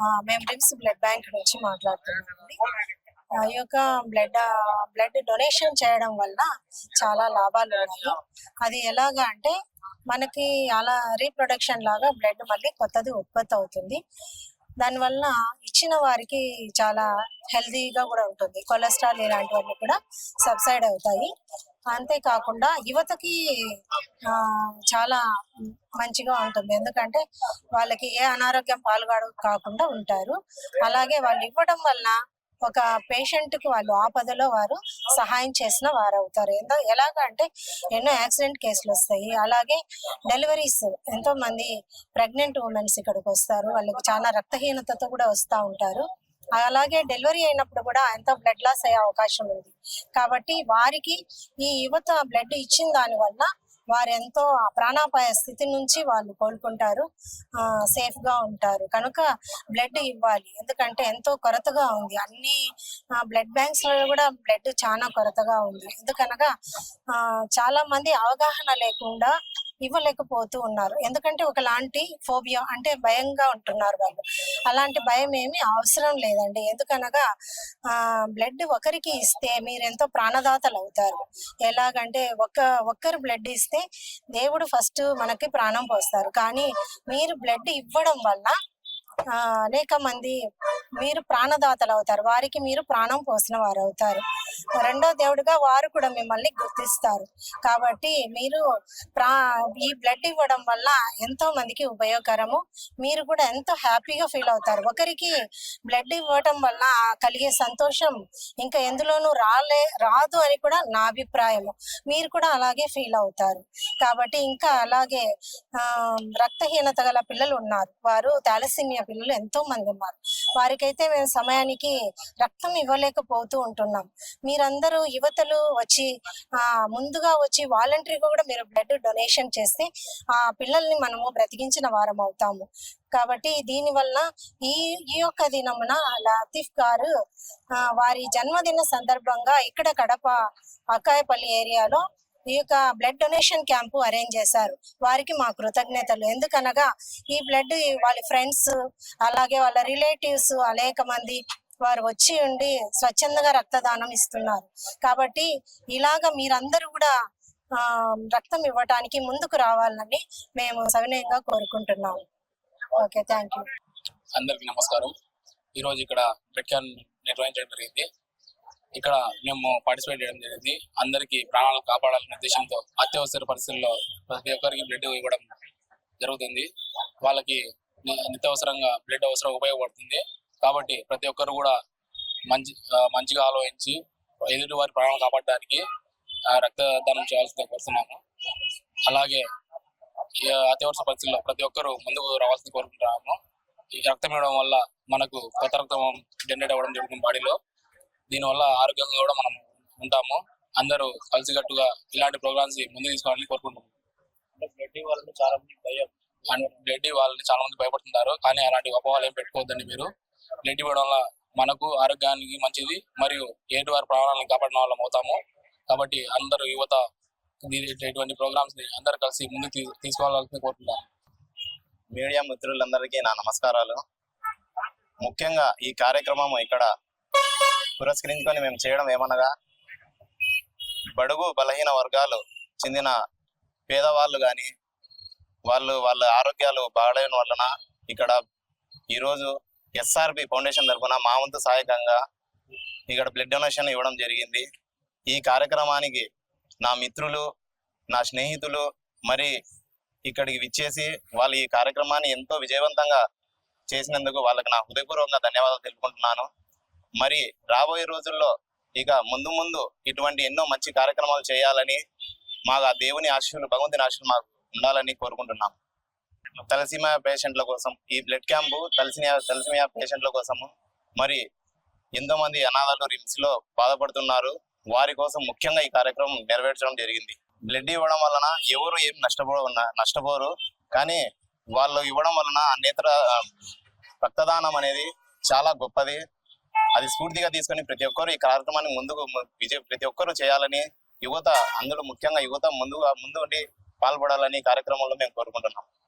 మేము RIMS blood bank నుంచి మాట్లాడుతున్నామండి. ఆ ఈ యొక్క బ్లడ్ బ్లడ్ డొనేషన్ చేయడం వల్ల చాలా లాభాలు ఉన్నాయి. అది ఎలాగా అంటే మనకి అలా రీప్రొడక్షన్ లాగా బ్లడ్ మళ్ళీ కొత్తది ఉత్పత్తి అవుతుంది. దానివల్ల ఇచ్చిన వారికి చాలా హెల్దీగా కూడా ఉంటుంది. కొలెస్ట్రాల్ ఇలాంటివన్నీ కూడా సబ్సైడ్ అవుతాయి. అంతేకాకుండా యువతకి ఆ, చాలా మంచిగా ఉంటుంది. ఎందుకంటే వాళ్ళకి ఏ అనారోగ్యం పాల్గొడ కాకుండా ఉంటారు. అలాగే వాళ్ళు ఇవ్వడం వల్ల ఒక పేషెంట్కి వాళ్ళు ఆపదలో వారు సహాయం చేసిన వారు అవుతారు ఎంతో ఎలాగంటే ఎన్నో యాక్సిడెంట్ కేసులు వస్తాయి. అలాగే డెలివరీస్ ఎంతో మంది ప్రెగ్నెంట్ ఉమెన్స్ ఇక్కడికి వస్తారు. వాళ్ళకి చాలా రక్తహీనతతో కూడా వస్తూ ఉంటారు. అలాగే డెలివరీ అయినప్పుడు కూడా ఎంతో బ్లడ్ లాస్ అయ్యే అవకాశం ఉంది. కాబట్టి వారికి ఈ యువత బ్లడ్ ఇచ్చిన దాని వల్ల వారు ఎంతో ప్రాణాపాయ స్థితి నుంచి వాళ్ళు కోలుకుంటారు. సేఫ్గా ఉంటారు. కనుక బ్లడ్ ఇవ్వాలి. ఎందుకంటే ఎంతో కొరతగా ఉంది. అన్ని బ్లడ్ బ్యాంక్స్లో కూడా బ్లడ్ చాలా కొరతగా ఉంది. ఎందుకనగా ఆ, చాలా మంది అవగాహన లేకుండా ఇవ్వలేకపోతూ ఉన్నారు. ఎందుకంటే ఒకలాంటి ఫోబియా అంటే భయంగా ఉంటున్నారు వాళ్ళు. అలాంటి భయం ఏమీ అవసరం లేదండి. ఎందుకనగా ఆ బ్లడ్ ఒకరికి ఇస్తే మీరు ఎంతో ప్రాణదాతలు అవుతారు. ఎలాగంటే ఒక్క ఒక్కరు బ్లడ్ ఇస్తే దేవుడు ఫస్ట్ మనకి ప్రాణం పోస్తారు. కానీ మీరు బ్లడ్ ఇవ్వడం వల్ల ఆ, అనేక మంది మీరు ప్రాణదాతలు అవుతారు. వారికి మీరు ప్రాణం పోసిన వారు అవుతారు రెండో దేవుడిగా వారు కూడా మిమ్మల్ని గుర్తిస్తారు. కాబట్టి మీరు ప్రా ఈ బ్లడ్ ఇవ్వడం వల్ల ఎంతో మందికి ఉపయోగకరము. మీరు కూడా ఎంతో హ్యాపీగా ఫీల్ అవుతారు. ఒకరికి బ్లడ్ ఇవ్వటం వల్ల కలిగే సంతోషం ఇంకా ఎందులోనూ రాలే రాదు అని కూడా నా అభిప్రాయము. మీరు కూడా అలాగే ఫీల్ అవుతారు. కాబట్టి ఇంకా అలాగే ఆ రక్తహీనత గల పిల్లలు ఉన్నారు. వారు థాలసీమియా పిల్లలు ఎంతో మంది ఉన్నారు. వారికైతే మేము సమయానికి రక్తం ఇవ్వలేకపోతూ ఉంటున్నాం. మీరందరూ యువతలు వచ్చి ఆ ముందుగా వచ్చి వాలంటరీగా కూడా మీరు బ్లడ్ డొనేషన్ చేస్తే ఆ పిల్లల్ని మనము బ్రతికించిన వారం అవుతాము. కాబట్టి దీని వల్ల ఈ ఈ యొక్క దినమున లతీఫ్ గారు వారి జన్మదిన సందర్భంగా ఇక్కడ కడప అక్కాయపల్లి ఏరియాలో ఈ యొక్క బ్లడ్ డొనేషన్ క్యాంపు అరేంజ్ చేశారు. వారికి మా కృతజ్ఞతలు. ఎందుకనగా ఈ బ్లడ్ వాళ్ళ ఫ్రెండ్స్ అలాగే వాళ్ళ రిలేటివ్స్ అనేక మంది వారు వచ్చి ఉండి స్వచ్ఛందంగా రక్తదానం ఇస్తున్నారు. కాబట్టి ఇలాగ మీరందరూ కూడా ఆ రక్తం ఇవ్వటానికి ముందుకు రావాలని మేము సవినయంగా కోరుకుంటున్నాము. Okay thank you. అందరికీ నమస్కారం. ఈరోజు ఇక్కడ బ్లడ్ నిర్వహించడం జరిగింది. ఇక్కడ మేము పార్టిసిపేట్ చేయడం జరిగింది. అందరికీ ప్రాణాలు కాపాడాలనే ఉద్దేశంతో అత్యవసర పరిస్థితుల్లో ప్రతి ఒక్కరికి బ్లడ్ ఇవ్వడం జరుగుతుంది. వాళ్ళకి నిత్యవసరంగా బ్లడ్ అవసరం ఉపయోగపడుతుంది. కాబట్టి ప్రతి ఒక్కరు కూడా మంచి మంచిగా ఆలోచించి ఎదుటి వారి ప్రాణాలు కాపాడడానికి రక్తదానం చేయాల్సిందిగా కోరుతున్నాము అలాగే అత్యవసర పరిస్థితుల్లో ప్రతి ఒక్కరూ ముందుకు రావాల్సింది కోరుకుంటున్నాము. ఈ రక్తం ఇవ్వడం వల్ల మనకు కొత్త రక్తం జనరేట్ అవ్వడం జరుగుతుంది బాడీలో. దీనివల్ల ఆరోగ్యంగా కూడా మనం ఉంటాము. అందరూ కలిసికట్టుగా ఇలాంటి ప్రోగ్రామ్స్ ముందుకు తీసుకోవాలని కోరుకుంటున్నాం బ్లడ్ ఇవ్వాలని చాలా మంది భయం. బ్లడ్ ఇవ్వాలని చాలా మంది భయపడుతుంటారు. కానీ అలాంటి అపోహలు ఏం పెట్టుకోవద్దండి మీరు. బ్లడ్ ఇవ్వడం వల్ల మనకు ఆరోగ్యానికి మంచిది మరియు ఏటి వారి ప్రాణాలను కాపాడడం వాళ్ళం అవుతాము. కాబట్టి అందరూ యువత దీని- ఇటువంటి ప్రోగ్రామ్స్ని అందరూ కలిసి ముందుకు తీసుకోవాలని కోరుతున్నాను మీడియా మిత్రులందరికీ నా నమస్కారాలు. ముఖ్యంగా ఈ కార్యక్రమం ఇక్కడ పురస్కరించుకొని మేము చేయడం ఏమనగా బడుగు బలహీన వర్గాలు చెందిన పేదవాళ్ళు కానీ వాళ్ళు వాళ్ళ ఆరోగ్యాలు బాగలేని వలన ఇక్కడ ఈరోజు ఎస్ఆర్బి ఫౌండేషన్ తరఫున మా వంతు సహాయకంగా ఇక్కడ బ్లడ్ డొనేషన్ ఇవ్వడం జరిగింది. ఈ కార్యక్రమానికి నా మిత్రులు నా స్నేహితులు మరి ఇక్కడికి విచ్చేసి వాళ్ళు ఈ కార్యక్రమాన్ని ఎంతో విజయవంతంగా చేసినందుకు వాళ్ళకి నా హృదయపూర్వకంగా ధన్యవాదాలు తెలుపుకుంటున్నాను. మరి రాబోయే రోజుల్లో ఇక ముందు ముందు ఇటువంటి ఎన్నో మంచి కార్యక్రమాలు చేయాలని మాకు ఆ దేవుని ఆశీస్సులు భగవంతుని ఆశీస్సులు మాకు ఉండాలని కోరుకుంటున్నాం తలసీమా పేషెంట్ల కోసం ఈ బ్లడ్ క్యాంపు తలసిమియా తలసీమియా పేషెంట్ల కోసము. మరి ఎంతో మంది అనాథాలు రిమ్స్లో బాధపడుతున్నారు. వారి కోసం ముఖ్యంగా ఈ కార్యక్రమం నెరవేర్చడం జరిగింది. బ్లడ్ ఇవ్వడం వలన ఎవరు ఏం నష్టపో నష్టపోరు. కానీ వాళ్ళు ఇవ్వడం వలన నేత్ర రక్తదానం అనేది చాలా గొప్పది. అది స్ఫూర్తిగా తీసుకొని ప్రతి ఒక్కరు ఈ కార్యక్రమాన్ని ముందుకు విజయ ప్రతి ఒక్కరు చేయాలని యువత అందులో ముఖ్యంగా యువత ముందుగా ముందు ఉండి పాల్పడాలని కార్యక్రమంలో మేము కోరుకుంటున్నాం.